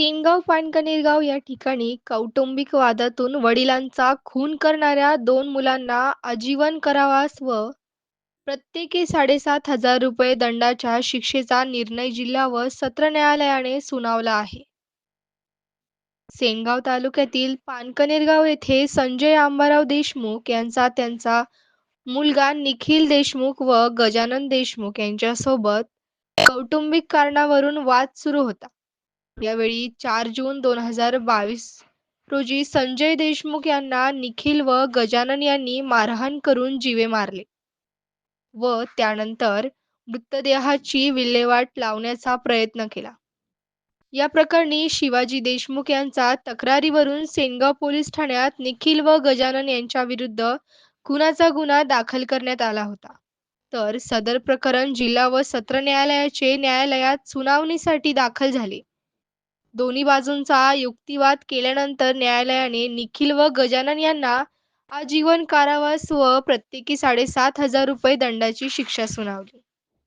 सेनगाव पानकनेरगाव या ठिकाणी कौटुंबिक वादातून वडिलांचा खून करणाऱ्या दोन मुलांना आजीवन कारावास व प्रत्येकी साडेसात हजार रुपये दंडाच्या शिक्षेचा निर्णय जिल्हा व सत्र न्यायालयाने सुनावला आहे. सेनगाव तालुक्यातील पानकनेरगाव येथे संजय आंबाराव देशमुख यांचा त्यांचा मुलगा निखिल देशमुख व गजानन देशमुख यांच्यासोबत कौटुंबिक कारणावरून वाद सुरू होता. यावेळी चार जून दोन हजार बावीस रोजी संजय देशमुख यांना निखिल व गजानन यांनी मारहाण करून जीवे मारले व त्यानंतर मृतदेहाची विल्हेवाट लावण्याचा प्रयत्न केला. या प्रकरणी शिवाजी देशमुख यांचा तक्रारीवरून सेनगाव पोलीस ठाण्यात निखिल व गजानन यांच्या विरुद्ध खुनाचा गुन्हा दाखल करण्यात आला होता. तर सदर प्रकरण जिल्हा व सत्र न्यायालयाचे न्यायालयात सुनावणीसाठी दाखल झाले. दोन्ही बाजूंचा युक्तिवाद केल्यानंतर न्यायालयाने निखिल व गजानन यांना आजीवन कारावास व प्रत्येकी साडेसात हजार रुपये दंडाची शिक्षा सुनावली.